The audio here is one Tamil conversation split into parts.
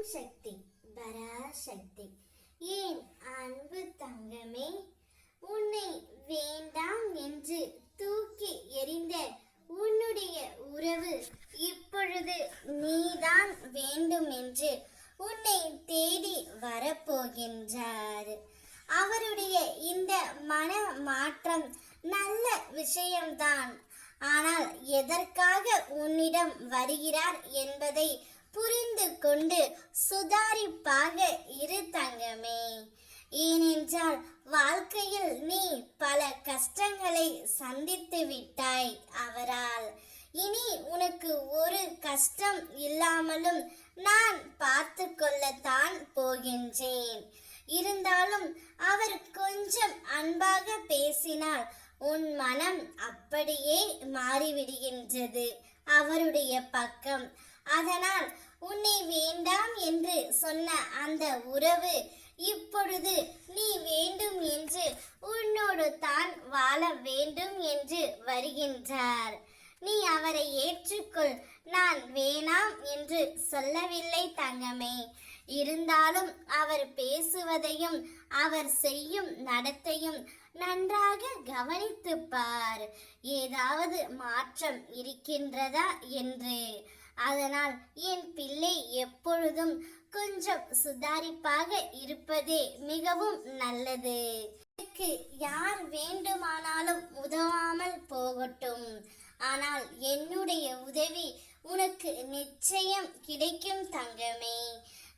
ஓம் சக்தி பராசக்தி. ஏன் அன்பு தங்கமே? உன்னை வேண்டாம் என்று தூக்கி எறிந்த உன்னுடைய உறவு இப்பொழுது நீதான் வேண்டும் என்று உன்னை தேடி வரப்போகின்றார். அவருடைய இந்த மன மாற்றம் நல்ல விஷயம்தான். ஆனால் எதற்காக உன்னிடம் வருகிறார் என்பதை புரிந்து கொண்டு சுதாரிப்பாக இரு தங்கமே. ஏனென்றால் வாழ்க்கையில் நீ பல கஷ்டங்களை சந்தித்து விட்டாய் அவரால். இனி உனக்கு ஒரு கஷ்டம் இல்லாமலும் நான் பார்த்து கொள்ளத்தான் போகின்றேன். இருந்தாலும் அவர் கொஞ்சம் அன்பாக பேசினால் உன் மனம் அப்படியே மாறிவிடுகின்றது. அவருடைய பக்கம் அதனால் உன்னை வேண்டாம் என்று சொன்ன அந்த உறவு இப்பொழுது நீ வேண்டும் என்று உன்னோடு தான் வாழ வேண்டும் என்று வருகின்றார். நீ அவரை ஏற்றுக்கொள். நான் வேணாம் என்று சொல்லவில்லை தங்கமே. இருந்தாலும் அவர் பேசுவதையும் அவர் செய்யும் நடத்தையும் நன்றாக கவனித்து பார் ஏதாவது மாற்றம் இருக்கின்றதா என்று அதனால் என் பிள்ளை எப்பொழுதும் கொஞ்சம் சுதாரிப்பாக இருப்பதே மிகவும் நல்லது. எனக்கு யார் வேண்டுமானாலும் உதவாமல் போகட்டும். ஆனால் என்னுடைய உதவி உனக்கு நிச்சயம் கிடைக்கும் தங்கமே.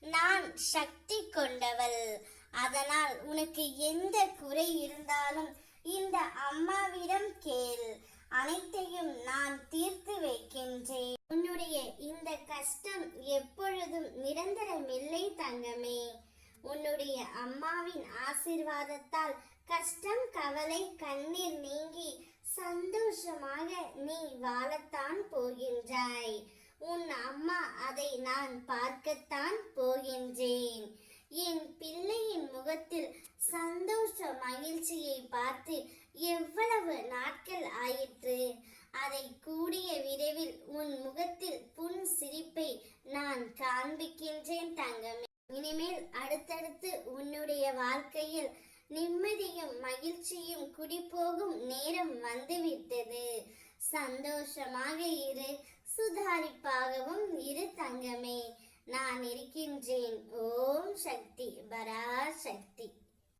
நான் சக்தி கொண்டவள். அதனால் உனக்கு எந்த குறை இருந்தாலும் இந்த அம்மாவிடம் கேள். அனைத்தையும் நான் தீர்த்து வைக்கின்றேன். கஷ்டம் எப்பொழுதும் நிரந்தரமில்லை தங்கமே. உன்னுடைய அம்மாவின் ஆசிர்வாதத்தால் கஷ்டம் கவலை கண்ணீர் நீங்கி சந்தோஷமாக நீ வாழத்தான் போகின்றாய். உன் அம்மா அதை நான் பார்க்கத்தான் போகின்றேன். என் பிள்ளையின் முகத்தில் சந்தோஷ மகிழ்ச்சியை பார்த்து எவ்வளவு நாட்கள் ஆயிற்று. அதை கூ விரைவில் உன் முகத்தில் புன் சிரிப்பை நான் காண்பிக்கின்றேன் தங்கமே. இனிமேல் அடுத்தடுத்து உன்னுடைய வாழ்க்கையில் நிம்மதியும் மகிழ்ச்சியும் குடிபோகும் நேரம் வந்துவிட்டது. சந்தோஷமாக இரு சுதாரிப்பாகவும் இரு தங்கமே. நான் இருக்கின்றேன். ஓம் சக்தி பராசக்தி